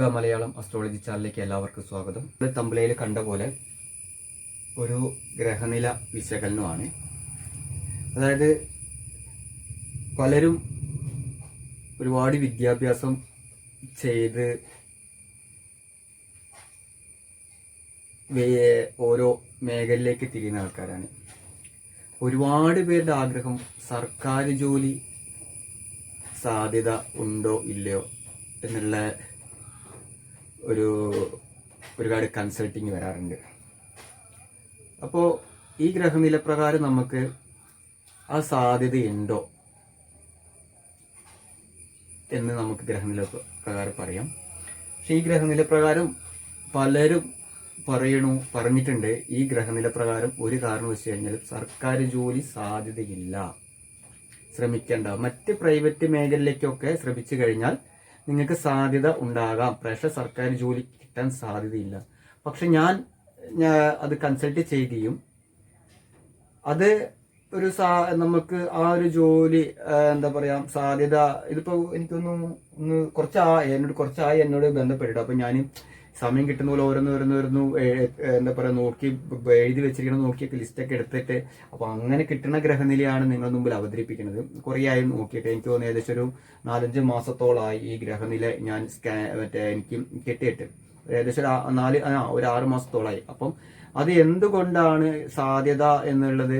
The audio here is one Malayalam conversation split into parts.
യോഗ മലയാളം അസ്ട്രോളജി ചാനലിലേക്ക് എല്ലാവർക്കും സ്വാഗതം. നമ്മൾ കണ്ട പോലെ ഒരു ഗ്രഹനില വിശകലനമാണ്. അതായത് പലരും ഒരുപാട് വിദ്യാഭ്യാസം ചെയ്ത് ഓരോ മേഖലയിലേക്ക് തിരിയുന്ന ആൾക്കാരാണ്. ഒരുപാട് പേരുടെ ആഗ്രഹം സർക്കാർ ജോലി സാധ്യത ഉണ്ടോ ഇല്ലയോ എന്നുള്ള ഒരു ഒരുപാട് കൺസൾട്ടിങ് വരാറുണ്ട്. അപ്പോൾ ഈ ഗ്രഹനില പ്രകാരം നമുക്ക് ആ സാധ്യതയുണ്ടോ എന്ന് നമുക്ക് ഗ്രഹനില പ്രകാരം പറയാം. പക്ഷെ ഈ ഗ്രഹനില പ്രകാരം പലരും പറയണു പറഞ്ഞിട്ടുണ്ട്. ഈ ഗ്രഹനില പ്രകാരം ഒരു കാരണം വെച്ച് കഴിഞ്ഞാൽ സർക്കാർ ജോലി സാധ്യതയില്ല. ശ്രമിക്കേണ്ട. മറ്റ് പ്രൈവറ്റ് മേഖലയിലേക്കൊക്കെ ശ്രമിച്ചു കഴിഞ്ഞാൽ നിങ്ങൾക്ക് സാധ്യത ഉണ്ടാകാം. പക്ഷേ സർക്കാർ ജോലി കിട്ടാൻ സാധ്യതയില്ല. പക്ഷെ ഞാൻ അത് കൺസൾട്ട് ചെയ്യുകയും അത് ഒരു സാ നമുക്ക് ആ ഒരു ജോലി എന്താ പറയാ സാധ്യത ഇതിപ്പോ എനിക്കൊന്ന് ഒന്ന് കുറച്ചായി എന്നോട് കുറച്ചായി എന്നോട് ബന്ധപ്പെട്ടിട്ട്. അപ്പൊ ഞാൻ സമയം കിട്ടുന്ന പോലെ ഓരോന്ന് ഓരോന്ന് ഓരോന്ന് എന്താ പറയുക നോക്കി എഴുതി വെച്ചിരിക്കണം നോക്കിയൊക്കെ ലിസ്റ്റൊക്കെ എടുത്തിട്ട് അപ്പോൾ അങ്ങനെ കിട്ടുന്ന ഗ്രഹനിലയാണ് നിങ്ങൾ മുമ്പിൽ അവതരിപ്പിക്കുന്നത്. കുറേ ആയി നോക്കിയിട്ട് എനിക്ക് തോന്നുന്നു ഏകദേശം ഒരു നാലഞ്ച് മാസത്തോളമായി ഈ ഗ്രഹനില ഞാൻ സ്കാ മറ്റേ എനിക്ക് കിട്ടിയിട്ട്. ഏകദേശം ഒരു നാല് ആ ഒരു ആറ് മാസത്തോളായി. അപ്പം അത് എന്തുകൊണ്ടാണ് സാധ്യത എന്നുള്ളത്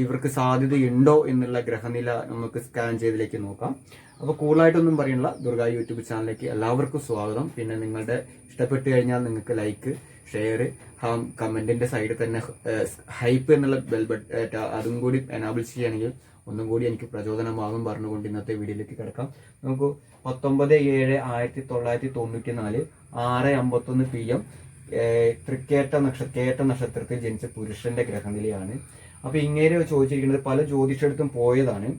ഇവർക്ക് സാധ്യതയുണ്ടോ എന്നുള്ള ഗ്രഹനില നമുക്ക് സ്കാൻ ചെയ്തിലേക്ക് നോക്കാം. അപ്പോൾ കൂടുതലായിട്ടൊന്നും പറയണില്ല. ദുർഗ യൂട്യൂബ് ചാനലിലേക്ക് എല്ലാവർക്കും സ്വാഗതം. പിന്നെ നിങ്ങളുടെ ഇഷ്ടപ്പെട്ട് കഴിഞ്ഞാൽ നിങ്ങൾക്ക് ലൈക്ക് ഷെയർ കമന്റിന്റെ സൈഡിൽ തന്നെ ഹൈപ്പ് എന്നുള്ള ബെൽ ബട്ട് അതും കൂടി എനാബിൾ ചെയ്യുകയാണെങ്കിൽ ഒന്നും കൂടി എനിക്ക് പ്രചോദനമാകും പറഞ്ഞുകൊണ്ട് ഇന്നത്തെ വീഡിയോയിലേക്ക് കിടക്കാം. നമുക്ക് പത്തൊമ്പത് ഏഴ് ആയിരത്തി തൊള്ളായിരത്തി തൊണ്ണൂറ്റി നാല് ആറ് അമ്പത്തൊന്ന് പി എം തൃക്കേറ്റ നക്ഷ കേട്ട നക്ഷത്രത്തിൽ ജനിച്ച പുരുഷന്റെ ഗ്രഹനിലയാണ്. അപ്പൊ ഇങ്ങനെ ചോദിച്ചിരിക്കുന്നത് പല ജ്യോതിഷടുത്തും പോയതാണ്.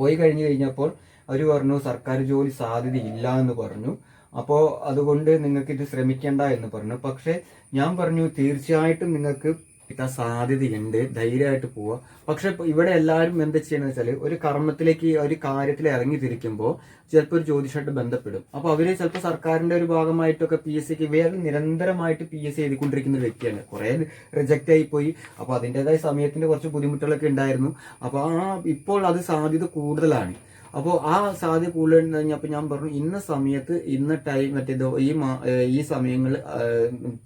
പോയി കഴിഞ്ഞു കഴിഞ്ഞപ്പോൾ അവർ പറഞ്ഞു സർക്കാർ ജോലി സാധ്യതയില്ല എന്ന് പറഞ്ഞു. അപ്പോൾ അതുകൊണ്ട് നിങ്ങൾക്ക് ഇത് ശ്രമിക്കേണ്ട എന്ന് പറഞ്ഞു. പക്ഷേ ഞാൻ പറഞ്ഞു തീർച്ചയായിട്ടും നിങ്ങൾക്ക് കിട്ടാൻ സാധ്യതയുണ്ട്. ധൈര്യമായിട്ട് പോവുക പക്ഷെ ഇവിടെ എല്ലാവരും എന്താ ചെയ്യണമെന്ന് വെച്ചാൽ ഒരു കർമ്മത്തിലേക്ക് ഒരു കാര്യത്തിൽ ഇറങ്ങി തിരിക്കുമ്പോൾ ചിലപ്പോൾ ഒരു ജ്യോതിഷമായിട്ട് ബന്ധപ്പെടും. അപ്പോൾ അവർ ചിലപ്പോൾ സർക്കാരിന്റെ ഒരു ഭാഗമായിട്ടൊക്കെ പി എസ് സിക്ക് വേറെ നിരന്തരമായിട്ട് പി എസ് സി എഴുതിക്കൊണ്ടിരിക്കുന്ന ഒരു വ്യക്തിയാണ്. കുറെ റിജക്റ്റ് ആയി പോയി. അപ്പൊ അതിന്റെതായ സമയത്തിന്റെ കുറച്ച് ബുദ്ധിമുട്ടുകളൊക്കെ ഉണ്ടായിരുന്നു. അപ്പോൾ ആ ഇപ്പോൾ അത് സാധ്യത കൂടുതലാണ്. അപ്പോൾ ആ സാധ്യത കൂടുതൽ കഴിഞ്ഞപ്പോൾ ഞാൻ പറഞ്ഞു ഇന്ന സമയത്ത് ഇന്ന ടൈം മറ്റേത് ഈ ഈ സമയങ്ങൾ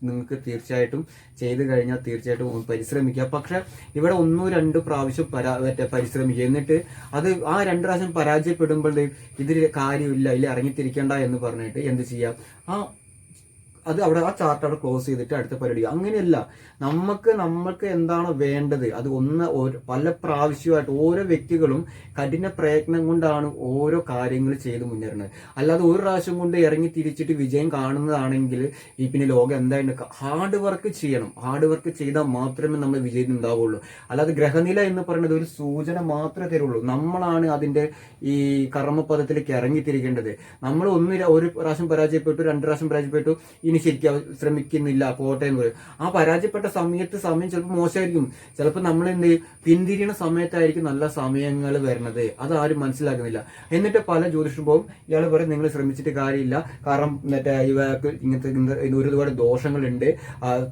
നിങ്ങൾക്ക് തീർച്ചയായിട്ടും ചെയ്ത് കഴിഞ്ഞാൽ തീർച്ചയായിട്ടും പരിശ്രമിക്കുക. പക്ഷെ ഇവിടെ ഒന്നോ രണ്ടോ പ്രാവശ്യം പരാ മറ്റേ പരിശ്രമിക്കുക. എന്നിട്ട് അത് ആ രണ്ട് പ്രാവശ്യം പരാജയപ്പെടുമ്പോൾ ഇതിൽ കാര്യമില്ല ഇല്ല ഇറങ്ങിത്തിരിക്കേണ്ട എന്ന് പറഞ്ഞിട്ട് എന്ത് ചെയ്യാം ആ അത് അവിടെ ആ ചാർട്ട് അവിടെ ക്ലോസ് ചെയ്തിട്ട് അടുത്ത പരിപാടി. അങ്ങനെയല്ല. നമുക്ക് നമ്മൾക്ക് എന്താണ് വേണ്ടത് അത് ഒന്ന് പല പ്രാവശ്യമായിട്ട് ഓരോ വ്യക്തികളും കഠിന പ്രയത്നം കൊണ്ടാണ് ഓരോ കാര്യങ്ങൾ ചെയ്ത് മുന്നേറുന്നത്. അല്ലാതെ ഒരു പ്രാവശ്യം കൊണ്ട് ഇറങ്ങി തിരിച്ചിട്ട് വിജയം കാണുന്നതാണെങ്കിൽ ഈ പിന്നെ ലോകം എന്തായാലും ഹാർഡ് വർക്ക് ചെയ്യണം. ഹാർഡ് വർക്ക് ചെയ്താൽ മാത്രമേ നമ്മൾ വിജയം ഉണ്ടാവുള്ളൂ. അല്ലാതെ ഗ്രഹനില എന്ന് പറയുന്നത് ഒരു സൂചന മാത്രമേ തരുള്ളൂ. നമ്മളാണ് അതിന്റെ ഈ കർമ്മപദത്തിലേക്ക് ഇറങ്ങിത്തിരിക്കേണ്ടത്. നമ്മൾ ഒന്ന് ഒരു പ്രാവശ്യം പരാജയപ്പെട്ടു രണ്ട് പ്രാവശ്യം പരാജയപ്പെട്ടു ഇനി ശരിക്കും ശ്രമിക്കുന്നില്ല പോട്ടെ എന്ന് പറയും. ആ പരാജയപ്പെട്ട സമയത്ത് സമയം ചിലപ്പോൾ മോശമായിരിക്കും. ചിലപ്പോൾ നമ്മൾ എന്ത് പിന്തിരിയണ സമയത്തായിരിക്കും നല്ല സമയങ്ങൾ വരുന്നത്. അത് ആരും മനസ്സിലാക്കുന്നില്ല. എന്നിട്ട് പല ജ്യോതിഷം പോകും. ഇയാൾ പറയും നിങ്ങൾ ശ്രമിച്ചിട്ട് കാര്യമില്ല. കാരണം മറ്റേ ഇവർക്ക് ഇങ്ങനത്തെ ഒരുപാട് ദോഷങ്ങളുണ്ട്.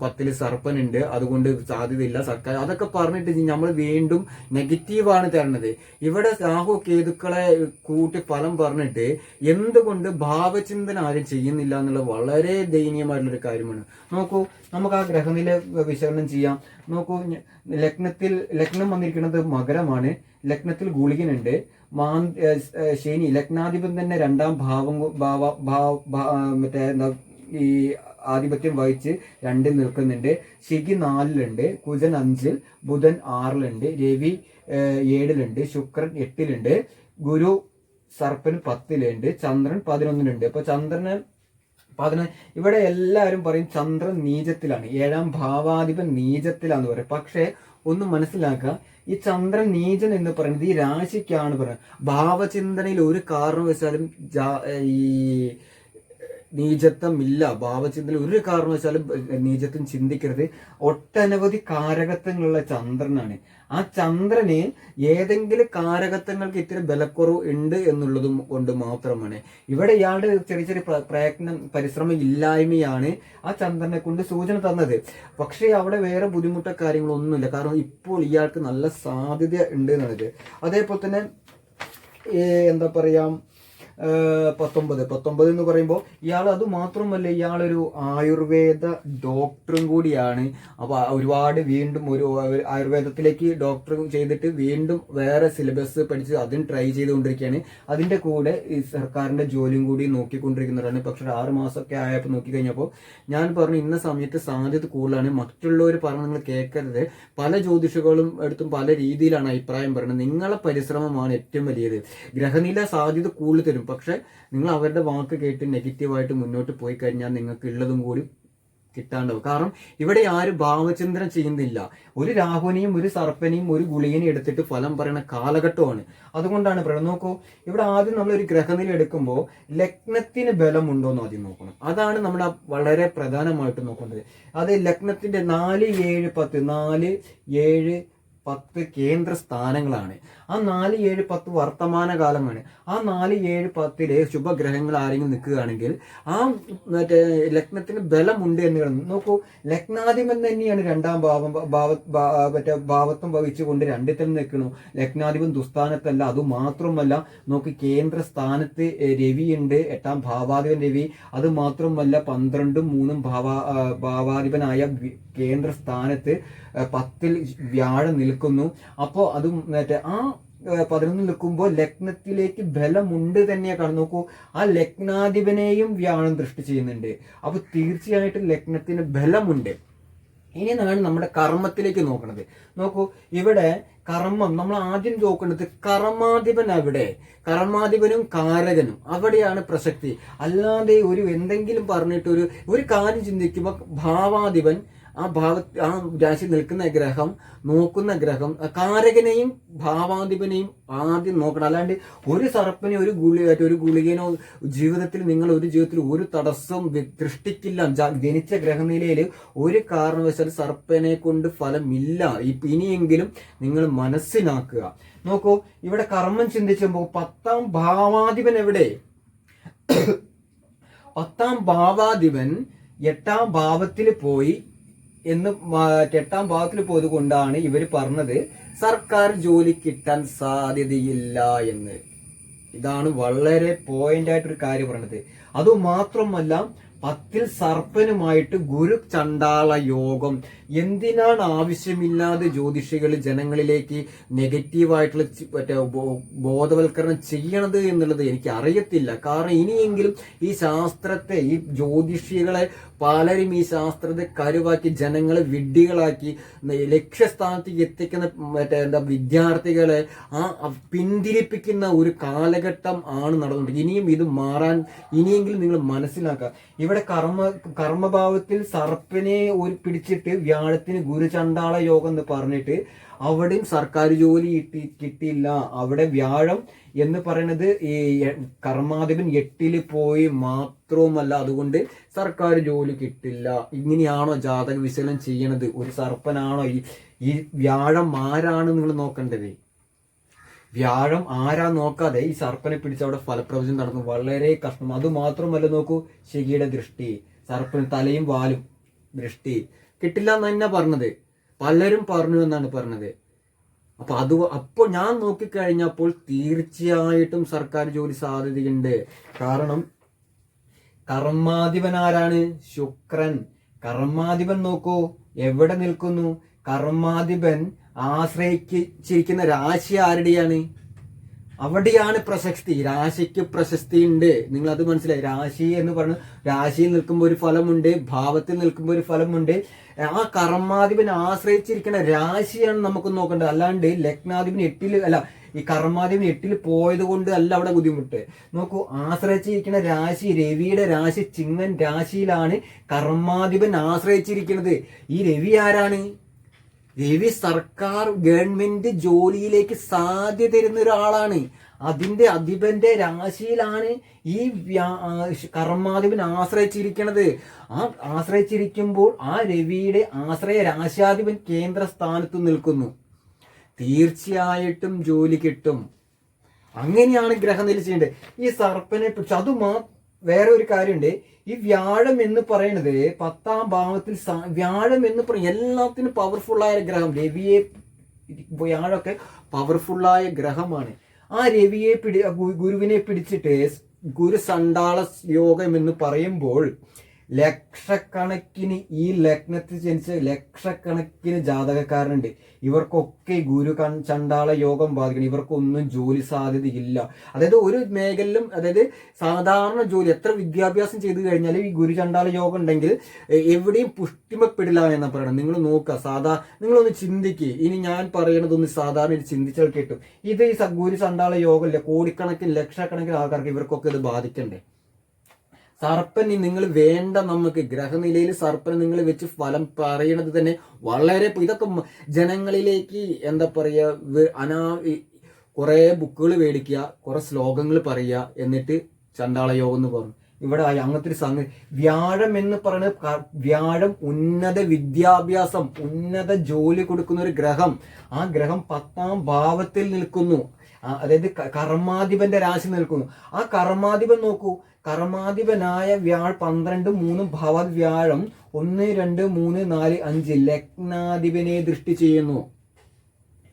പത്തിൽ സർപ്പനുണ്ട്. അതുകൊണ്ട് സാധ്യതയില്ല. സർക്കാർ അതൊക്കെ പറഞ്ഞിട്ട് നമ്മൾ വീണ്ടും നെഗറ്റീവാണ് തരണത്. ഇവിടെ രാഹു കേതുക്കളെ കൂട്ടി ഫലം പറഞ്ഞിട്ട് എന്തുകൊണ്ട് ഭാവചിന്തന ആരും ചെയ്യുന്നില്ല എന്നുള്ളത് വളരെ ദയനീയമായിട്ടുള്ളൊരു കാര്യമാണ്. നോക്കൂ നമുക്ക് ആ ഗ്രഹനില വിശകലനം ചെയ്യാം. നോക്കൂ ലഗ്നത്തിൽ ലഗ്നം വന്നിരിക്കുന്നത് മകരമാണ്. ലഗ്നത്തിൽ ഗുളികനുണ്ട്. മാൻ ശനി ലഗ്നാധിപൻ തന്നെ രണ്ടാം ഭാവം ഭാവ ഭാവ മറ്റേ എന്താ ഈ ആധിപത്യം വഹിച്ച് രണ്ടിൽ നിൽക്കുന്നുണ്ട്. ശിഖി നാലിലുണ്ട് കുജൻ അഞ്ചിൽ ബുധൻ ആറിലുണ്ട് രവി ഏഴിലുണ്ട് ശുക്രൻ എട്ടിലുണ്ട് ഗുരു സർപ്പൻ പത്തിലുണ്ട് ചന്ദ്രൻ പതിനൊന്നിലുണ്ട്. അപ്പൊ ചന്ദ്രന് പതിനൊന്ന് ഇവിടെ എല്ലാവരും പറയും ചന്ദ്രൻ നീചത്തിലാണ്. ഏഴാം ഭാവാധിപൻ നീചത്തിലാന്ന് പറയും. പക്ഷേ ഒന്ന് മനസ്സിലാക്കുക ഈ ചന്ദ്രൻ നീചൻ എന്ന് പറയുന്നത് ഈ രാശിക്കാണ് പറയുന്നത്. ഭാവചിന്തനയിൽ ഒരു കാരണവശാലും ഈ നീചത്വം ഇല്ല ഭാവചിന്തയിൽ ഒരു കാരണവശാലും നീചത്വം ചിന്തിക്കരുത്. ഒട്ടനവധി കാരകത്വങ്ങളുള്ള ചന്ദ്രനാണ്. ആ ചന്ദ്രന് ഏതെങ്കിലും കാരകത്വങ്ങൾക്ക് ഇത്തിരി ബലക്കുറവ് ഉണ്ട് എന്നുള്ളതും കൊണ്ട് മാത്രമാണ്. ഇവിടെ ഇയാളുടെ ചെറിയ ചെറിയ പ്ര- പ്രയത്നം പരിശ്രമം ഇല്ലായ്മയാണ് ആ ചന്ദ്രനെ കൊണ്ട് സൂചന തന്നത്. പക്ഷേ അവിടെ വേറെ ബുദ്ധിമുട്ട കാര്യങ്ങളൊന്നുമില്ല. കാരണം ഇപ്പോൾ ഇയാൾക്ക് നല്ല സാധ്യത ഉണ്ട് എന്നുള്ളത്. അതേപോലെ തന്നെ എന്താ പറയാ ഏ, പത്തൊമ്പത്. പത്തൊമ്പത് എന്ന് പറയുമ്പോൾ ഇയാൾ അത് മാത്രമല്ല ഇയാളൊരു ആയുർവേദ ഡോക്ടറും കൂടിയാണ്. അപ്പോൾ ഒരുപാട് വീണ്ടും ഒരു ആയുർവേദത്തിലേക്ക് ഡോക്ടർ ചെയ്തിട്ട് വീണ്ടും വേറെ സിലബസ് പഠിച്ച് അതും ട്രൈ ചെയ്തുകൊണ്ടിരിക്കുകയാണ്. അതിന്റെ കൂടെ ഈ സർക്കാരിന്റെ ജോലിയും കൂടി നോക്കിക്കൊണ്ടിരിക്കുന്നവരാണ്. പക്ഷെ ആറ് മാസമൊക്കെ ആയപ്പോൾ നോക്കിക്കഴിഞ്ഞപ്പോൾ ഞാൻ പറഞ്ഞു ഇന്ന സമയത്ത് സാധ്യത കൂടുതലാണ്. മറ്റുള്ളവർ പറഞ്ഞ് നിങ്ങൾ കേൾക്കരുത്. പല ജ്യോതിഷകളും എടുത്തും പല രീതിയിലാണ് അഭിപ്രായം പറയുന്നത്. നിങ്ങളെ പരിശ്രമമാണ് ഏറ്റവും വലിയത്. ഗ്രഹനില സാധ്യത കൂടുതൽ തരും. പക്ഷെ നിങ്ങൾ അവരുടെ വാക്ക് കേട്ട് നെഗറ്റീവായിട്ട് മുന്നോട്ട് പോയി കഴിഞ്ഞാൽ നിങ്ങൾക്ക് ഉള്ളതും കൂടി കിട്ടാണ്ടാവും. കാരണം ഇവിടെ ആരും ഭാവചിന്തനം ചെയ്യുന്നില്ല. ഒരു രാഹുവിനെയും ഒരു സർപ്പനെയും ഒരു ഗുളികനെയും എടുത്തിട്ട് ഫലം പറയുന്ന കാലഘട്ടമാണ്. അതുകൊണ്ടാണ് പ്രണ നോക്കൂ ഇവിടെ ആദ്യം നമ്മൾ ഒരു ഗ്രഹനില എടുക്കുമ്പോൾ ലഗ്നത്തിന് ബലമുണ്ടോ എന്ന് ആദ്യം നോക്കണം. അതാണ് നമ്മൾ വളരെ പ്രധാനമായിട്ട് നോക്കേണ്ടത്. അത് ലഗ്നത്തിന്റെ നാല് ഏഴ് പത്ത് നാല് ഏഴ് പത്ത് കേന്ദ്ര സ്ഥാനങ്ങളാണ്. ആ നാല് ഏഴ് പത്ത് വർത്തമാന കാലമാണ് ആ നാല് ഏഴ് പത്തിലെ ശുഭഗ്രഹങ്ങൾ ആരെങ്കിലും നിൽക്കുകയാണെങ്കിൽ ആ മറ്റേ ലഗ്നത്തിന് ബലമുണ്ട് എന്ന് കാണുന്നു നോക്കൂ. ലഗ്നാധിപൻ തന്നെയാണ് രണ്ടാം ഭാവം ഭാവ മറ്റേ ഭാവത്വം വഹിച്ചുകൊണ്ട് രണ്ടിൽ തന്നെ നിൽക്കണു ലഗ്നാധിപൻ ദുസ്ഥാനത്തല്ല അത് മാത്രമല്ല നോക്ക് കേന്ദ്ര സ്ഥാനത്ത് രവി രവിയുണ്ട് എട്ടാം ഭാവാധിപൻ രവി. അത് മാത്രമല്ല പന്ത്രണ്ടും മൂന്നും ഭാവ ഭാവാധിപനായ കേന്ദ്ര സ്ഥാനത്ത് പത്തിൽ വ്യാഴം നിൽക്കുന്നു. അപ്പോ അത് മറ്റേ ആ പതിനൊന്ന് നിൽക്കുമ്പോൾ ലഗ്നത്തിലേക്ക് ബലമുണ്ട് തന്നെയാ കടന്നു നോക്കൂ. ആ ലഗ്നാധിപനെയും വ്യാഴം ദൃഷ്ടി ചെയ്യുന്നുണ്ട്. അപ്പൊ തീർച്ചയായിട്ടും ലഗ്നത്തിന് ബലമുണ്ട്. ഇനി നാണ് നമ്മുടെ കർമ്മത്തിലേക്ക് നോക്കണത്. നോക്കൂ ഇവിടെ കർമ്മം നമ്മൾ ആദ്യം നോക്കേണ്ടത് കർമാധിപൻ അവിടെ. കർമാധിപനും കാരകനും അവിടെയാണ് പ്രസക്തി. അല്ലാതെ ഒരു എന്തെങ്കിലും പറഞ്ഞിട്ട് ഒരു ഒരു കാര്യം ചിന്തിക്കുമ്പോൾ ഭാവാധിപൻ ആ ഭാവ ആ രാശി നിൽക്കുന്ന ഗ്രഹം നോക്കുന്ന ഗ്രഹം കാരകനെയും ഭാവാധിപനെയും ആദ്യം നോക്കണം. അല്ലാണ്ട് ഒരു സർപ്പനെ ഒരു ഗുളിക ഒരു ഗുളികനോ ജീവിതത്തിൽ നിങ്ങൾ ഒരു ജീവിതത്തിൽ ഒരു തടസ്സം സൃഷ്ടിക്കില്ല. ജനിച്ച ഗ്രഹനിലയിൽ ഒരു കാരണവശാൽ സർപ്പനെ കൊണ്ട് ഫലമില്ല. ഇനിയെങ്കിലും നിങ്ങൾ മനസ്സിലാക്കുക. നോക്കൂ ഇവിടെ കർമ്മം ചിന്തിച്ചുമ്പോൾ പത്താം ഭാവാധിപൻ എവിടെ? പത്താം ഭാവാധിപൻ എട്ടാം ഭാവത്തിൽ പോയി എന്ന് എട്ടാം ഭാഗത്തിൽ പോയത് കൊണ്ടാണ് ഇവർ പറഞ്ഞത് സർക്കാർ ജോലി കിട്ടാൻ സാധ്യതയില്ല എന്ന്. ഇതാണ് വളരെ പോയിന്റ് ആയിട്ടൊരു കാര്യം പറഞ്ഞത് അതുമാത്രമല്ല പത്തിൽ സർപ്പനുമായിട്ട് ഗുരു ചണ്ടാള യോഗം എന്തിനാണ് ആവശ്യമില്ലാതെ ജ്യോതിഷികൾ ജനങ്ങളിലേക്ക് നെഗറ്റീവായിട്ടുള്ള മറ്റേ ബോധവൽക്കരണം ചെയ്യണത് എന്നുള്ളത് എനിക്ക് അറിയത്തില്ല കാരണം ഇനിയെങ്കിലും ഈ ശാസ്ത്രത്തെ ഈ ജ്യോതിഷികളെ പലരും ഈ ശാസ്ത്രത്തെ കരുവാക്കി ജനങ്ങളെ വിഡ്ഢികളാക്കി ലക്ഷ്യസ്ഥാനത്തേക്ക് എത്തിക്കുന്ന മറ്റേ എന്താ വിദ്യാർത്ഥികളെ ആ പിന്തിരിപ്പിക്കുന്ന ഒരു കാലഘട്ടം ആണ് നടന്നുകൊണ്ട് ഇനിയും ഇത് മാറാൻ ഇനിയെങ്കിലും നിങ്ങൾ മനസ്സിലാക്കുക. ഇവിടെ കർമ്മ കർമ്മഭാവത്തിൽ സർപ്പിനെ ഒരു പിടിച്ചിട്ട് വ്യാഴത്തിന് ഗുരുചണ്ടാള യോഗം എന്ന് പറഞ്ഞിട്ട് അവിടെയും സർക്കാർ ജോലി കിട്ടി കിട്ടിയില്ല. അവിടെ വ്യാഴം എന്ന് പറയുന്നത് ഈ കർമാധിപൻ എട്ടിൽ പോയി മാത്രവുമല്ല അതുകൊണ്ട് സർക്കാർ ജോലി കിട്ടില്ല. ഇങ്ങനെയാണോ ജാതക വിശകലനം ചെയ്യണത്? ഒരു സർപ്പനാണോ? ഈ ഈ വ്യാഴം ആരാണ് നിങ്ങൾ നോക്കേണ്ടത്? വ്യാഴം ആരാ നോക്കാതെ ഈ സർപ്പനെ പിടിച്ച് അവിടെ ഫലപ്രവചനം നടന്നു വളരെ കഷ്ടം. അത് മാത്രമല്ല നോക്കൂ ശരിയുടെ ദൃഷ്ടി. സർപ്പന് തലയും വാലും ദൃഷ്ടി. കിട്ടില്ല എന്ന് തന്നെ പറഞ്ഞത്. പലരും പറഞ്ഞു എന്നാണ് പറഞ്ഞത്. അപ്പൊ അത് അപ്പോൾ ഞാൻ നോക്കിക്കഴിഞ്ഞപ്പോൾ തീർച്ചയായിട്ടും സർക്കാർ ജോലി സാധ്യതയുണ്ട്. കാരണം കർമാധിപൻ ആരാണ്? ശുക്രൻ. കർമാധിപൻ നോക്കൂ എവിടെ നിൽക്കുന്നു? കർമാധിപൻ ആശ്രയിച്ചിരിക്കുന്ന രാശി ആരുടെയാണ്? അവിടെയാണ് പ്രശസ്തി രാശിക്ക് പ്രശസ്തി ഉണ്ട് നിങ്ങൾ അത് മനസ്സിലായി. രാശി എന്ന് പറഞ്ഞു രാശിയിൽ നിൽക്കുമ്പോൾ ഒരു ഫലമുണ്ട് ഭാവത്തിൽ നിൽക്കുമ്പോൾ ഒരു ഫലമുണ്ട്. ആ കർമാധിപനെ ആശ്രയിച്ചിരിക്കുന്ന രാശിയാണ് നമുക്ക് നോക്കേണ്ടത്. അല്ലാണ്ട് ലഗ്നാധിപൻ എട്ടിൽ അല്ല ഈ കർമാധിപൻ എട്ടിൽ പോയത് കൊണ്ട് അല്ല അവിടെ ബുദ്ധിമുട്ട്. നോക്കൂ ആശ്രയിച്ചിരിക്കുന്ന രാശി രവിയുടെ രാശി ചിങ്ങൻ രാശിയിലാണ് കർമാധിപൻ ആശ്രയിച്ചിരിക്കുന്നത്. ഈ രവി ആരാണ്? രവി സർക്കാർ ഗവൺമെന്റ് ജോലിയിലേക്ക് സാധ്യത തരുന്ന ഒരാളാണ്. അതിന്റെ അധിപന്റെ രാശിയിലാണ് ഈ കർമാധിപൻ ആശ്രയിച്ചിരിക്കുന്നത് ആ ആശ്രയിച്ചിരിക്കുമ്പോൾ ആ രവിയുടെ ആശ്രയ രാശാധിപൻ കേന്ദ്ര സ്ഥാനത്ത് നിൽക്കുന്നു. തീർച്ചയായിട്ടും ജോലി കിട്ടും. അങ്ങനെയാണ് ഗ്രഹനില ഈ സർപ്പനെ അത് മാ വേറെ ഒരു കാര്യമുണ്ട്. ഈ വ്യാഴം എന്ന് പറയുന്നത് പത്താം ഭാവത്തിൽ വ്യാഴം എന്ന് പറയും എല്ലാത്തിനും പവർഫുള്ളായ ഗ്രഹം. രവിയെ വ്യാഴമൊക്കെ പവർഫുള്ളായ ഗ്രഹമാണ്. ആ രവിയെ പിടി ഗുരുവിനെ പിടിച്ചിട്ട് ഗുരു സണ്ടാള യോഗം എന്ന് പറയുമ്പോൾ ലക്ഷക്കണക്കിന് ഈ ലഗ്നത്തിൽ ജനിച്ച ലക്ഷക്കണക്കിന് ജാതകക്കാരുണ്ട്. ഇവർക്കൊക്കെ ഗുരു ചണ്ടാള യോഗം ബാധിക്കണം. ഇവർക്കൊന്നും ജോലി സാധ്യതയില്ല. അതായത് ഒരു മേഖലയിലും അതായത് സാധാരണ ജോലി എത്ര വിദ്യാഭ്യാസം ചെയ്തു കഴിഞ്ഞാൽ ഈ ഗുരു ചണ്ടാള യോഗം ഉണ്ടെങ്കിൽ എവിടെയും പുഷ്ടിമപ്പെടില്ല എന്ന് പറയണം നിങ്ങൾ നോക്കുക. സാധാ നിങ്ങളൊന്ന് ചിന്തിക്കുക ഇനി ഞാൻ പറയണതൊന്ന് സാധാരണ ചിന്തിച്ചാൽ കിട്ടും. ഇത് ഈ ഗുരു ചണ്ടാള യോഗമില്ല കോടിക്കണക്കിന് ലക്ഷക്കണക്കിന് ആൾക്കാർക്ക് ഇവർക്കൊക്കെ ഇത് ബാധിക്കണ്ടേ? സർപ്പന് നിങ്ങൾ വേണ്ട നമുക്ക്. ഗ്രഹനിലയിൽ സർപ്പന് നിങ്ങൾ വെച്ച് ഫലം പറയണത് തന്നെ വളരെ ഇതൊക്കെ ജനങ്ങളിലേക്ക് എന്താ പറയുക അനാ കുറേ ബുക്കുകൾ മേടിക്കുക കുറേ ശ്ലോകങ്ങൾ പറയുക എന്നിട്ട് ചണ്ടാള യോഗം എന്ന് പറഞ്ഞു. ഇവിടെ അങ്ങനത്തെ ഒരു സംഗതി. വ്യാഴം എന്ന് പറയുന്നത് വ്യാഴം ഉന്നത വിദ്യാഭ്യാസം ഉന്നത ജോലി കൊടുക്കുന്ന ഒരു ഗ്രഹം. ആ ഗ്രഹം പത്താം ഭാവത്തിൽ നിൽക്കുന്നു. അതായത് കർമാധിപന്റെ രാശി നിൽക്കുന്നു. ആ കർമാധിപൻ നോക്കൂ കർമാധിപനായ വ്യാൾ പന്ത്രണ്ട് മൂന്നും ഭവവ്യാഴം ഒന്ന് രണ്ട് മൂന്ന് നാല് അഞ്ച് ലഗ്നാധിപനെ ദൃഷ്ടി ചെയ്യുന്നു.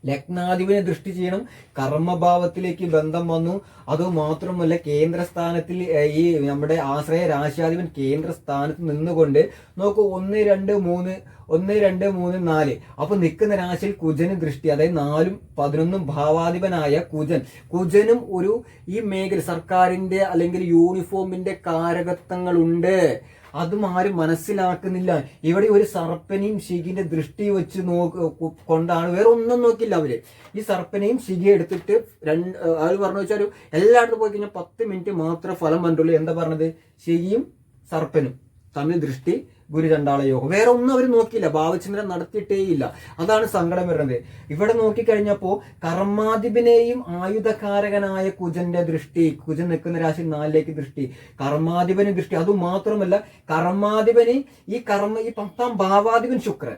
ലഗ്നാധിപനെ ദൃഷ്ടി ചെയ്യണം. കർമ്മഭാവത്തിലേക്ക് ബന്ധം വന്നു. അതുമാത്രമല്ല കേന്ദ്രസ്ഥാനത്തിൽ കേന്ദ്ര ഈ നമ്മുടെ ആശ്രയ രാശിയാധിപൻ കേന്ദ്രസ്ഥാനത്ത് നിന്നുകൊണ്ട് നോക്കൂ ഒന്ന് രണ്ട് മൂന്ന് ഒന്ന് രണ്ട് മൂന്ന് നാല്. അപ്പൊ നിൽക്കുന്ന രാശിയിൽ കുജന് ദൃഷ്ടി അതായത് നാലും പതിനൊന്നും ഭാവാധിപനായ കുജൻ. കുജനും ഒരു ഈ മേഖല സർക്കാരിന്റെ അല്ലെങ്കിൽ യൂണിഫോമിന്റെ കാരകത്വങ്ങളുണ്ട്. അതും ആരും മനസ്സിലാക്കുന്നില്ല. ഇവിടെ ഒരു സർപ്പനെയും ശിഖിന്റെ ദൃഷ്ടി വെച്ച് നോക്ക് കൊണ്ടാണ്. വേറെ ഒന്നും നോക്കില്ല അവർ. ഈ സർപ്പനെയും ശിഖി എടുത്തിട്ട് രണ്ട് അവർ പറഞ്ഞു വെച്ചാൽ എല്ലായിടത്തും പോയി കഴിഞ്ഞാൽ പത്ത് മിനിറ്റ് മാത്രമേ ഫലം കണ്ടുള്ളൂ. എന്താ പറഞ്ഞത്? ശിഖിയും സർപ്പനും തമ്മിൽ ദൃഷ്ടി ഗുരുചണ്ടാള യോഗം വേറെ ഒന്നും അവർ നോക്കിയില്ല. ഭാവചിന്തനം നടത്തിയിട്ടേയില്ല. അതാണ് സങ്കടം വരുന്നത്. ഇവിടെ നോക്കിക്കഴിഞ്ഞപ്പോ കർമാധിപനെയും ആയുധകാരകനായ കുജന്റെ ദൃഷ്ടി കുജൻ നിൽക്കുന്ന രാശി നാലിലേക്ക് ദൃഷ്ടി കർമാധിപന് ദൃഷ്ടി. അതുമാത്രമല്ല കർമാധിപന് ഈ കർമ്മ ഈ പത്താം ഭാവാധിപൻ ശുക്രൻ.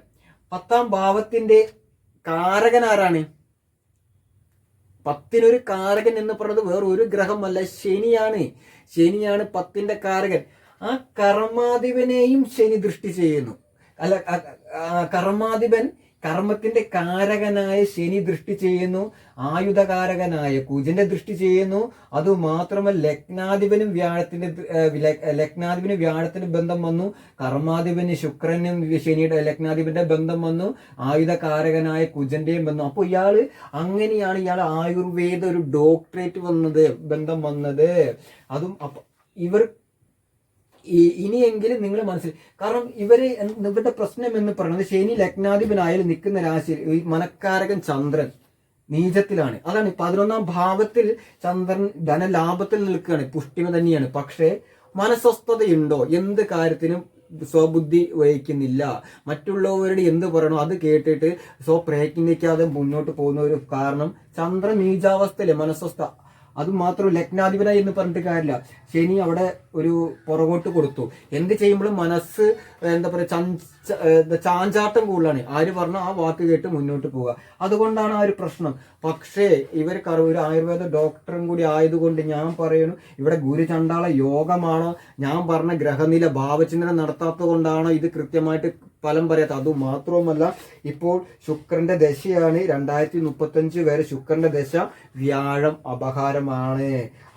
പത്താം ഭാവത്തിന്റെ കാരകൻ ആരാണ് പത്തിനൊരു കാരകൻ എന്ന് പറയുന്നത് വേറൊരു ഗ്രഹമല്ല. ശനിയാണ്. ശനിയാണ് പത്തിന്റെ കാരകൻ. ആ കർമാധിപനെയും ശനി ദൃഷ്ടി ചെയ്യുന്നു. അല്ല കർമാധിപൻ കർമ്മത്തിന്റെ കാരകനായ ശനി ദൃഷ്ടി ചെയ്യുന്നു ആയുധകാരകനായ കുജന്റെ ദൃഷ്ടി ചെയ്യുന്നു. അതുമാത്രമല്ല ലഗ്നാധിപനും വ്യാഴത്തിന്റെ ലഗ്നാധിപനും ഏഹ് ലഗ്നാധിപന് വ്യാഴത്തിന് ബന്ധം വന്നു. കർമാധിപന് ശുക്രനും ശനിയുടെ ലഗ്നാധിപന്റെ ബന്ധം വന്നു. ആയുധകാരകനായ കുജന്റെയും ബന്ധം. അപ്പോൾ ഇയാൾ അങ്ങനെയാണ് ഇയാൾ ആയുർവേദ ഒരു ഡോക്ടറേറ്റ് വന്നത് ബന്ധം വന്നത്. അതും ഇവർ ഈ- ഇനിയെങ്കിലും നിങ്ങൾ മനസ്സിൽ കാരണം ഇവർ ഇവരുടെ പ്രശ്നം എന്ന് പറയുന്നത് ശനി ലഗ്നാധിപനായാലും നിൽക്കുന്ന രാശിയിൽ ഈ മനക്കാരകൻ ചന്ദ്രൻ നീചത്തിലാണ്. അതാണ് പതിനൊന്നാം ഭാവത്തിൽ ചന്ദ്രൻ ധനലാഭത്തിൽ നിൽക്കുകയാണ്. പുഷ്ടിമ തന്നെയാണ്. പക്ഷേ മനസ്വസ്ഥതയുണ്ടോ? എന്ത് കാര്യത്തിനും സ്വബുദ്ധി വഹിക്കുന്നില്ല. മറ്റുള്ളവരുടെ എന്ത് പറയണോ അത് കേട്ടിട്ട് സ്വപ്രയത്നിക്കാതെ മുന്നോട്ട് പോകുന്ന ഒരു കാരണം ചന്ദ്രൻ നീചാവസ്ഥയിലെ മനസ്വസ്ഥ അത് മാത്രം ലഗ്നാധിപനായി എന്ന് പറഞ്ഞിട്ട് കാര്യമില്ല. ശനി അവിടെ ഒരു പുറകോട്ട് കൊടുത്തു. എന്ത് ചെയ്യുമ്പോഴും മനസ്സ് എന്താ പറയുക ചാഞ്ചാട്ടം കൂടുതലാണ്. ആര് പറഞ്ഞു ആ വാക്ക് കേട്ട് മുന്നോട്ട് പോവുക. അതുകൊണ്ടാണ് ആ ഒരു പ്രശ്നം. പക്ഷേ ഇവർ ഒരു ആയുർവേദ ഡോക്ടറും കൂടി ആയതുകൊണ്ട് ഞാൻ പറയുന്നു ഇവിടെ ഗുരുചണ്ടാള യോഗമാണോ. ഞാൻ പറഞ്ഞ ഗ്രഹനില ഭാവചിന്തനം നടത്താത്തത് കൊണ്ടാണോ ഇത് കൃത്യമായിട്ട് ഫലം പറയാത്ത അത് മാത്രവുമല്ല ഇപ്പോൾ ശുക്രന്റെ ദശയാണ്. രണ്ടായിരത്തി മുപ്പത്തഞ്ച് വരെ ശുക്രന്റെ ദശ വ്യാഴം അപഹാരമാണ്.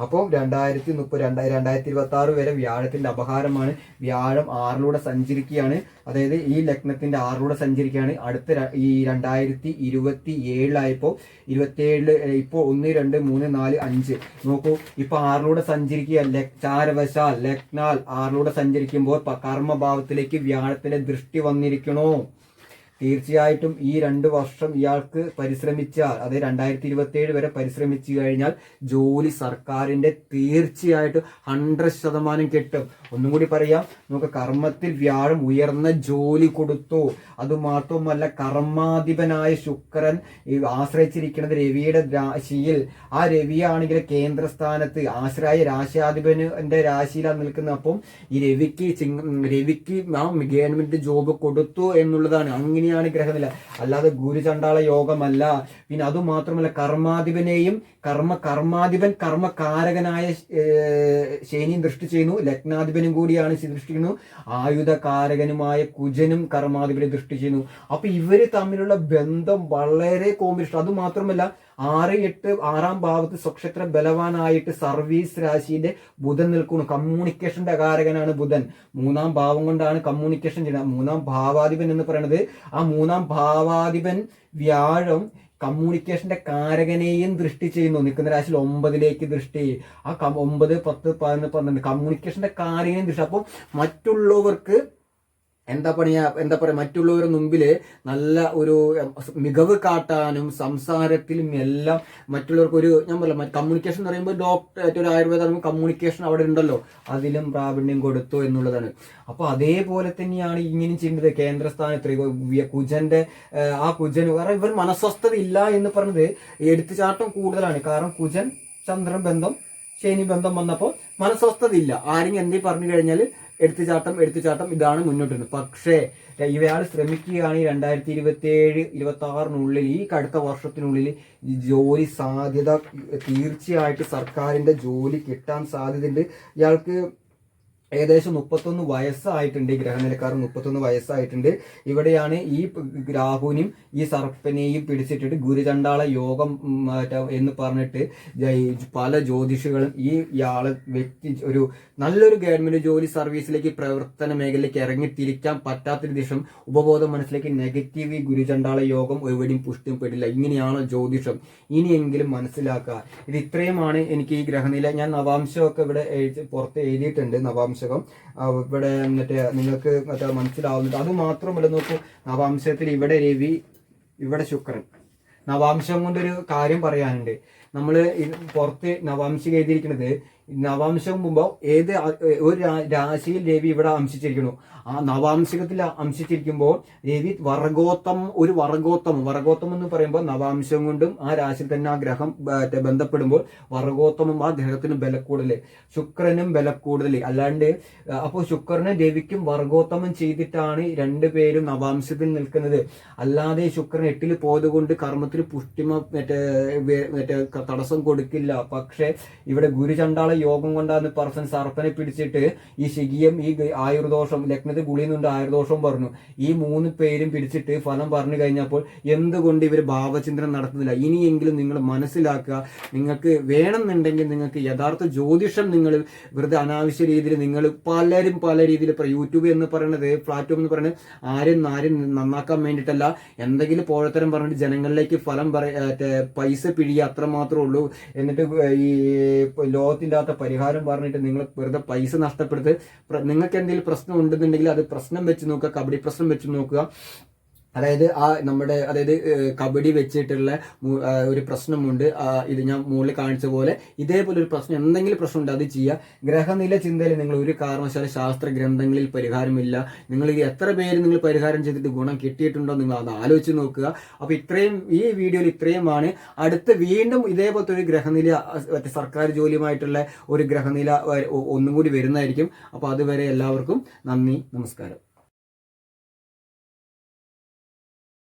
അപ്പോൾ രണ്ടായിരത്തി മുപ്പത് രണ്ടായി രണ്ടായിരത്തി ഇരുപത്തി ആറ് വരെ വ്യാഴത്തിന്റെ അപഹാരമാണ്. വ്യാഴം ആറിലൂടെ സഞ്ചരിക്കുകയാണ്. അതായത് ഈ ലഗ്നത്തിന്റെ ആറിലൂടെ സഞ്ചരിക്കുകയാണ്. അടുത്ത ഈ രണ്ടായിരത്തി ഇരുപത്തി ഏഴിലായപ്പോൾ ഇരുപത്തിയേഴിൽ ഇപ്പോ ഒന്ന് രണ്ട് മൂന്ന് നാല് അഞ്ച്. നോക്കൂ ഇപ്പൊ ആറിലൂടെ സഞ്ചരിക്കുക ചാരവശാൽ ലഗ്നാൽ ആറിലൂടെ സഞ്ചരിക്കുമ്പോൾ കർമ്മഭാവത്തിലേക്ക് വ്യാഴത്തിന്റെ ദൃഷ്ടി വന്നിരിക്കണോ? തീർച്ചയായിട്ടും ഈ രണ്ട് വർഷം ഇയാൾക്ക് പരിശ്രമിച്ചാൽ അതായത് രണ്ടായിരത്തി ഇരുപത്തി ഏഴ് വരെ പരിശ്രമിച്ചു കഴിഞ്ഞാൽ ജോലി സർക്കാരിന്റെ തീർച്ചയായിട്ടും ഹൺഡ്രഡ് ശതമാനം കിട്ടും. ഒന്നും കൂടി പറയാം നമുക്ക് കർമ്മത്തിൽ വ്യാഴം ഉയർന്ന ജോലി കൊടുത്തു. അതുമാത്രമല്ല കർമാധിപനായ ശുക്രൻ ആശ്രയിച്ചിരിക്കുന്നത് രവിയുടെ രാശിയിൽ. ആ രവിയാണെങ്കിൽ കേന്ദ്രസ്ഥാനത്ത് ആശ്രയ രാശിയാധിപന്റെ രാശിയിലാണ് നിൽക്കുന്നത്. അപ്പം ഈ രവിക്ക് രവിക്ക് ആ ഗവൺമെന്റ് ജോബ് കൊടുത്തു എന്നുള്ളതാണ്. അങ്ങനെയാണ് ഗ്രഹനില അല്ലാതെ ഗുരുചണ്ടാള യോഗമല്ല. പിന്നെ അതുമാത്രമല്ല കർമാധിപനെയും കർമ്മ കർമാധിപൻ കർമ്മകാരകനായ ശനിയും ദൃഷ്ടി ചെയ്യുന്നു. ലഗ്നാധിപനും കൂടിയാണ് ദൃഷ്ടിക്കുന്നു ആയുധകാരകനുമായ കുജനും കർമാധിപനെ ദൃഷ്ടി ചെയ്യുന്നു. അപ്പൊ ഇവർ തമ്മിലുള്ള ബന്ധം വളരെ കോമ്പിഷ്ട അത് മാത്രമല്ല ആറ് എട്ട് ആറാം ഭാവത്ത് സ്വക്ഷേത്ര ബലവാനായിട്ട് സർവീസ് രാശിയിലെ ബുധൻ നിൽക്കുന്നു. കമ്മ്യൂണിക്കേഷന്റെ കാരകനാണ് ബുധൻ. മൂന്നാം ഭാവം കൊണ്ടാണ് കമ്മ്യൂണിക്കേഷൻ ചെയ്യുന്നത്. മൂന്നാം ഭാവാധിപൻ എന്ന് പറയുന്നത് ആ മൂന്നാം ഭാവാധിപൻ വ്യാഴം കമ്മ്യൂണിക്കേഷന്റെ കാരകനെയും ദൃഷ്ടി ചെയ്യുന്നു. നിൽക്കുന്ന രാശിയിൽ ഒമ്പതിലേക്ക് ദൃഷ്ടി. ആ ഒമ്പത് പത്ത് പതിനൊന്ന് പന്ത്രണ്ട്. കമ്മ്യൂണിക്കേഷന്റെ കാരകനെയും ദൃഷ്ടി. അപ്പോൾ മറ്റുള്ളവർക്ക് എന്താ പറയാ എന്താ പറയാ മറ്റുള്ളവരുടെ മുമ്പിൽ നല്ല ഒരു മികവ് കാട്ടാനും സംസാരത്തിലും എല്ലാം മറ്റുള്ളവർക്ക് ഒരു ഞാൻ പറയാം കമ്മ്യൂണിക്കേഷൻ എന്ന് പറയുമ്പോൾ ഡോക്ടർ ഒരു ആയുർവേദം കമ്മ്യൂണിക്കേഷൻ അവിടെ ഉണ്ടല്ലോ. അതിലും പ്രാവീണ്യം കൊടുത്തു എന്നുള്ളതാണ്. അപ്പൊ അതേപോലെ തന്നെയാണ് ഇങ്ങനെ ചെയ്യുന്നത്. കേന്ദ്രസ്ഥാന കുജന്റെ ആ കുജൻ കാരണം ഇവർ മനസ്വസ്ഥത ഇല്ല എന്ന് പറഞ്ഞത് എടുത്തുചാട്ടം കൂടുതലാണ്. കാരണം കുജൻ ചന്ദ്രൻ ബന്ധം ശനി ബന്ധം വന്നപ്പോൾ മനസ്വസ്ഥത ഇല്ല ആരെങ്കിലും എന്തെങ്കിലും പറഞ്ഞു കഴിഞ്ഞാൽ എടുത്തുചാട്ടം എടുത്തുചാട്ടം ഇതാണ് മുന്നോട്ട് വരുന്നത് പക്ഷേ ഇവയാൾ ഈ രണ്ടായിരത്തി ഇരുപത്തി ഏഴ് ഇരുപത്തി ആറിനുള്ളിൽ ഈ കടുത്ത വർഷത്തിനുള്ളിൽ ജോലി സാധ്യത തീർച്ചയായിട്ടും സർക്കാരിന്റെ ജോലി കിട്ടാൻ സാധ്യതയുണ്ട്. ഇയാൾക്ക് ഏകദേശം മുപ്പത്തൊന്ന് വയസ്സായിട്ടുണ്ട് ഈ ഗ്രഹനിലക്കാരൻ മുപ്പത്തൊന്ന് വയസ്സായിട്ടുണ്ട്. ഇവിടെയാണ് ഈ രാഹുവിനെയും ഈ സർപ്പനെയും പിടിച്ചിട്ടിട്ട് ഗുരുചണ്ടാള യോഗം എന്ന് പറഞ്ഞിട്ട് പല ജ്യോതിഷികളും ഈ ആൾ വ്യക്തി ഒരു നല്ലൊരു ഗവൺമെന്റ് ജോലി സർവീസിലേക്ക് പ്രവർത്തന മേഖലയിലേക്ക് ഇറങ്ങിത്തിരിക്കാൻ പറ്റാത്തൊരു ദിശം ഉപബോധ മനസ്സിലേക്ക് നെഗറ്റീവ് ഗുരുചണ്ടാള യോഗം എവിടെയും പുഷ്ടിയും പെടില്ല ഇങ്ങനെയാണോ ജ്യോതിഷം ഇനിയെങ്കിലും മനസ്സിലാക്കുക. ഇത് ഇത്രയുമാണ് എനിക്ക് ഈ ഗ്രഹനില. ഞാൻ നവാംശമൊക്കെ ഇവിടെ പുറത്ത് എഴുതിയിട്ടുണ്ട് നവാംശകം ആ, ഇവിടെ മറ്റേ നിങ്ങൾക്ക് മറ്റേ മനസ്സിലാവുന്നുണ്ട്. അത് മാത്രമല്ല നോക്കൂ നവാംശത്തിൽ ഇവിടെ രവി ഇവിടെ ശുക്രൻ. നവാംശം കൊണ്ടൊരു കാര്യം പറയാനുണ്ട്. നമ്മൾ പുറത്ത് നവാംശം എഴുതിയിരിക്കുന്നത് നവാംശം മുമ്പ് ഏത് ഒരു രാശിയിൽ രവി ഇവിടെ അംശിച്ചിരിക്കുന്നു. ആ നവാംശികത്തിൽ അംശിച്ചിരിക്കുമ്പോൾ രവി വർഗോത്തം ഒരു വർഗോത്തം വർഗോത്തം എന്ന് പറയുമ്പോൾ നവാംശം കൊണ്ടും ആ രാശിയിൽ തന്നെ ആ ഗ്രഹം ബന്ധപ്പെടുമ്പോൾ വർഗോത്തമം ആ ഗ്രഹത്തിന് ബലക്കൂടുതൽ ശുക്രനും ബലക്കൂടുതൽ അല്ലാണ്ട് അപ്പോൾ ശുക്രനും രവിക്കും വർഗോത്തമം ചെയ്തിട്ടാണ് രണ്ടുപേരും നവാംശത്തിൽ നിൽക്കുന്നത്. അല്ലാതെ ശുക്രൻ എട്ടിൽ പോയതുകൊണ്ട് കർമ്മത്തിന് പുഷ്ടിമ മറ്റേ മറ്റേ തടസ്സം കൊടുക്കില്ല. പക്ഷെ ഇവിടെ ഗുരുചണ്ടാള യോഗം കൊണ്ടാണ് പറസൻ സർപ്പനെ പിടിച്ചിട്ട് ഈ ശിഖിയം ഈ ആയുർദോഷം ലഗ്നത്തിൽ ഗുളിയുന്നുണ്ട് ആയുർദോഷവും പറഞ്ഞു. ഈ മൂന്ന് പേരും പിടിച്ചിട്ട് ഫലം പറഞ്ഞു കഴിഞ്ഞപ്പോൾ എന്തുകൊണ്ട് ഇവർ ഭാവചിന്തനം നടത്തുന്നില്ല? ഇനിയെങ്കിലും നിങ്ങൾ മനസ്സിലാക്കുക നിങ്ങൾക്ക് വേണമെന്നുണ്ടെങ്കിൽ നിങ്ങൾക്ക് യഥാർത്ഥ ജ്യോതിഷം നിങ്ങൾ വെറുതെ അനാവശ്യ രീതിയിൽ നിങ്ങൾ പലരും പല രീതിയിൽ ഇപ്പോൾ യൂട്യൂബ് എന്ന് പറയുന്നത് പ്ലാറ്റ്ഫോം എന്ന് പറയുന്നത് ആരും ആരും നന്നാക്കാൻ വേണ്ടിയിട്ടല്ല. എന്തെങ്കിലും പോഴത്തരം പറഞ്ഞിട്ട് ജനങ്ങളിലേക്ക് ഫലം പറ പൈസ പിഴിയ അത്ര മാത്രമേ ഉള്ളൂ. എന്നിട്ട് ഈ ലോകത്തിന്റെ അകത്ത് പരിഹാരം പറഞ്ഞിട്ട് നിങ്ങൾ വെറുതെ പൈസ നഷ്ടപ്പെടുത്ത് നിങ്ങൾക്ക് എന്തെങ്കിലും പ്രശ്നം ഉണ്ടെന്നുണ്ടെങ്കിൽ അത് പ്രശ്നം വെച്ച് നോക്കുക കബഡി പ്രശ്നം വെച്ച് നോക്കുക. അതായത് ആ നമ്മുടെ അതായത് കബഡി വെച്ചിട്ടുള്ള ഒരു പ്രശ്നമുണ്ട്. ഇത് ഞാൻ മുകളിൽ കാണിച്ച പോലെ ഇതേപോലെ ഒരു പ്രശ്നം എന്തെങ്കിലും പ്രശ്നം ഉണ്ട് അത് ചെയ്യുക ഗ്രഹനില ചിന്തയിൽ നിങ്ങൾ ഒരു കാരണവശാലും ശാസ്ത്ര ഗ്രന്ഥങ്ങളിൽ പരിഹാരമില്ല. നിങ്ങൾ എത്ര പേര് നിങ്ങൾ പരിഹാരം ചെയ്തിട്ട് ഗുണം കിട്ടിയിട്ടുണ്ടോ നിങ്ങൾ അത് ആലോചിച്ച് നോക്കുക. അപ്പോൾ ഇത്രയും ഈ വീഡിയോയിൽ ഇത്രയുമാണ്. അടുത്ത വീണ്ടും ഇതേപോലത്തെ ഒരു ഗ്രഹനില മറ്റേ സർക്കാർ ജോലിയുമായിട്ടുള്ള ഒരു ഗ്രഹനില ഒന്നും കൂടി വരുന്നതായിരിക്കും. അപ്പോൾ അതുവരെ എല്ലാവർക്കും നന്ദി നമസ്കാരം.